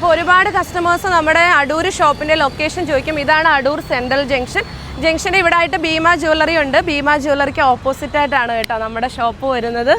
അപ്പോൾ ഒരുപാട് കസ്റ്റമേഴ്സ് നമ്മുടെ അടൂർ ഷോപ്പിന്റെ ലൊക്കേഷൻ ചോദിക്കും ഇതാണ് അടൂർ സെൻട്രൽ ജംഗ്ഷൻ ജംഗ്ഷന്റെ ഇവിടെ ആയിട്ട് ഭീമ ജ്വല്ലറി ഉണ്ട്. ഭീമ ജ്വല്ലറിക്ക് ഓപ്പോസിറ്റ് ആയിട്ടാണ് കേട്ടോ നമ്മുടെ ഷോപ്പ് വരുന്നത്.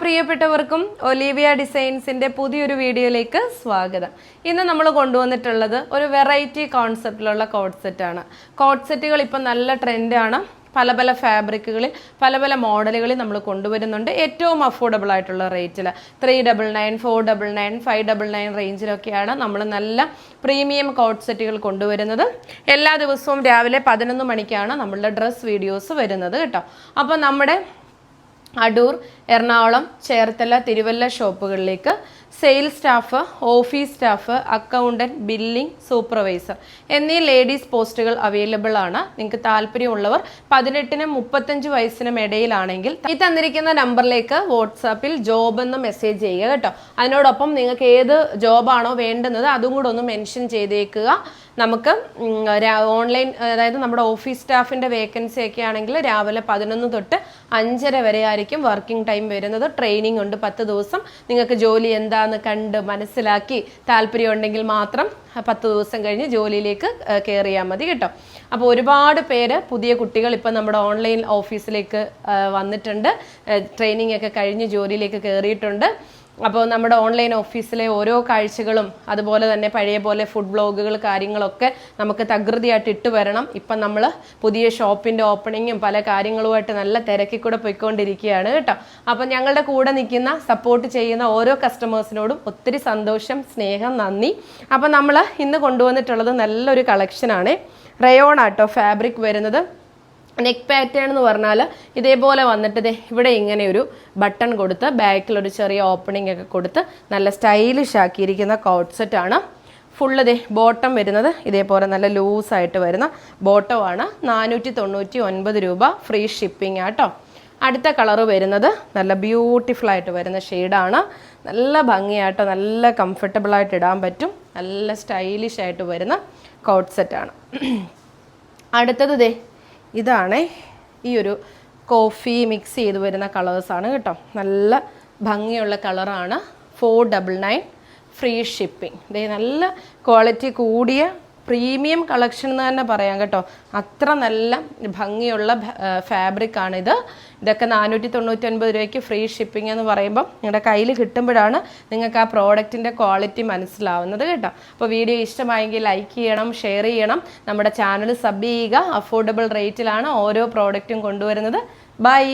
പ്രിയപ്പെട്ടവർക്കും ഒലീവിയ ഡിസൈൻസിന്റെ പുതിയൊരു വീഡിയോയിലേക്ക് സ്വാഗതം. ഇന്ന് നമ്മൾ കൊണ്ടുവന്നിട്ടുള്ളത് ഒരു വെറൈറ്റി കോൺസെപ്റ്റിലുള്ള കോഡ് സെറ്റാണ് കോഡ് സെറ്റുകൾ ഇപ്പം നല്ല ട്രെൻഡാണ് പല പല ഫാബ്രിക്കുകളിൽ പല പല മോഡലുകളിൽ നമ്മൾ കൊണ്ടുവരുന്നുണ്ട്. ഏറ്റവും അഫോർഡബിൾ ആയിട്ടുള്ള റേറ്റിൽ three double nine four double nine five double nine റേഞ്ചിലൊക്കെയാണ് നമ്മൾ നല്ല പ്രീമിയം കോഡ് സെറ്റുകൾ കൊണ്ടുവരുന്നത്. എല്ലാ ദിവസവും രാവിലെ പതിനൊന്ന് മണിക്കാണ് നമ്മളുടെ ഡ്രസ്സ് വീഡിയോസ് വരുന്നത് കേട്ടോ. അപ്പോൾ നമ്മുടെ Adoor Ernakulam Cherthala Thiruvalla ഷോപ്പുകളിലേക്ക് sales staff office staff accountant billing supervisor എന്നീ ലേഡീസ് പോസ്റ്റുകൾ അവൈലബിൾ ആണ്. നിങ്ങൾക്ക് താല്പര്യമുള്ളവർ പതിനെട്ടിനും മുപ്പത്തഞ്ച് വയസ്സിനും ഇടയിലാണെങ്കിൽ ഈ തന്നിരിക്കുന്ന നമ്പറിലേക്ക് വാട്സാപ്പിൽ ജോബ് എന്ന് മെസ്സേജ് ചെയ്യുക കേട്ടോ. അതിനോടൊപ്പം നിങ്ങൾക്ക് ഏത് ജോബാണോ വേണ്ടുന്നത് അതും കൂടെ ഒന്ന് മെൻഷൻ ചെയ്തേക്കുക. നമുക്ക് ഓൺലൈൻ അതായത് നമ്മുടെ ഓഫീസ് സ്റ്റാഫിന്റെ വേക്കൻസി ഒക്കെ ആണെങ്കിൽ രാവിലെ പതിനൊന്ന് തൊട്ട് അഞ്ചര വരെ ആയിരിക്കും വർക്കിംഗ് ടൈം വരുന്നത്. ട്രെയിനിങ് ഉണ്ട് പത്ത് ദിവസം. നിങ്ങൾക്ക് ജോലി എന്താന്ന് കണ്ട് മനസ്സിലാക്കി താല്പര്യം ഉണ്ടെങ്കിൽ മാത്രം പത്ത് ദിവസം കഴിഞ്ഞ് ജോലിയിലേക്ക് കയറിയാൽ മതി കേട്ടോ. അപ്പോൾ ഒരുപാട് പേര് പുതിയ കുട്ടികൾ ഇപ്പം നമ്മുടെ ഓൺലൈൻ ഓഫീസിലേക്ക് വന്നിട്ടുണ്ട്. ട്രെയിനിങ് ഒക്കെ കഴിഞ്ഞ് ജോലിയിലേക്ക് കയറിയിട്ടുണ്ട് അപ്പോൾ നമ്മുടെ ഓൺലൈൻ ഓഫീസിലെ ഓരോ കാഴ്ചകളും അതുപോലെ തന്നെ പഴയ പോലെ ഫുഡ് ബ്ലോഗുകൾ കാര്യങ്ങളൊക്കെ നമുക്ക് തകൃതിയായിട്ട് ഇട്ട് വരണം. ഇപ്പം നമ്മൾ പുതിയ ഷോപ്പിന്റെ ഓപ്പണിങ്ങും പല കാര്യങ്ങളുമായിട്ട് നല്ല തിരക്കി കൂടെ പോയിക്കൊണ്ടിരിക്കുകയാണ് കേട്ടോ. അപ്പം ഞങ്ങളുടെ കൂടെ നിൽക്കുന്ന സപ്പോർട്ട് ചെയ്യുന്ന ഓരോ കസ്റ്റമേഴ്സിനോടും ഒത്തിരി സന്തോഷം സ്നേഹം നന്ദി. അപ്പം നമ്മൾ ഇന്ന് കൊണ്ടുവന്നിട്ടുള്ളത് നല്ലൊരു കളക്ഷനാണ് റയോൺ ആട്ടോ ഫാബ്രിക് വരുന്നത്. നെക്ക് പാറ്റേൺ എന്ന് പറഞ്ഞാൽ ഇതേപോലെ വന്നിട്ട് ഇവിടെ ഇങ്ങനെ ഒരു ബട്ടൺ കൊടുത്ത് ബാക്കിൽ ഒരു ചെറിയ ഓപ്പണിംഗ് ഒക്കെ കൊടുത്ത് നല്ല സ്റ്റൈലിഷ് ആക്കിയിരിക്കുന്ന കോട്ട് സെറ്റാണ് ഫുള്ള് ദേ ബോട്ടം വരുന്നത് ഇതേപോലെ നല്ല ലൂസായിട്ട് വരുന്ന ബോട്ടമാണ് നാനൂറ്റി തൊണ്ണൂറ്റി ഒൻപത് രൂപ ഫ്രീ ഷിപ്പിംഗ് ആട്ടോ. അടുത്ത കളറ് വരുന്നത് നല്ല ബ്യൂട്ടിഫുൾ ആയിട്ട് വരുന്ന ഷെയ്ഡാണ് നല്ല ഭംഗിയായിട്ടോ നല്ല കംഫർട്ടബിൾ ആയിട്ട് ഇടാൻ പറ്റും. നല്ല സ്റ്റൈലിഷ് ആയിട്ട് വരുന്ന കോട്ട് സെറ്റാണ് അടുത്തത് ദേ ഇതാണ് ഈ ഒരു കോഫി മിക്സ് ചെയ്ത് വരുന്ന കളേഴ്സാണ് കേട്ടോ. നല്ല ഭംഗിയുള്ള കളറാണ്. Four double nine free shipping ഇതേ നല്ല ക്വാളിറ്റി കൂടിയ പ്രീമിയം കളക്ഷൻ എന്ന് തന്നെ പറയാം കേട്ടോ. അത്ര നല്ല ഭംഗിയുള്ള ഫാബ്രിക് ആണിത്. ഇതൊക്കെ നാനൂറ്റി തൊണ്ണൂറ്റി ഒൻപത് രൂപയ്ക്ക് ഫ്രീ ഷിപ്പിംഗ് എന്ന് പറയുമ്പോൾ നിങ്ങളുടെ കയ്യിൽ കിട്ടുമ്പോഴാണ് നിങ്ങൾക്ക് ആ പ്രോഡക്റ്റിന്റെ ക്വാളിറ്റി മനസ്സിലാവുന്നത് കേട്ടോ. അപ്പോൾ വീഡിയോ ഇഷ്ടമായെങ്കിൽ ലൈക്ക് ചെയ്യണം ഷെയർ ചെയ്യണം. നമ്മുടെ ചാനൽ സബ് ചെയ്യുക. അഫോർഡബിൾ റേറ്റിലാണ് ഓരോ പ്രോഡക്റ്റും കൊണ്ടുവരുന്നത്. ബൈ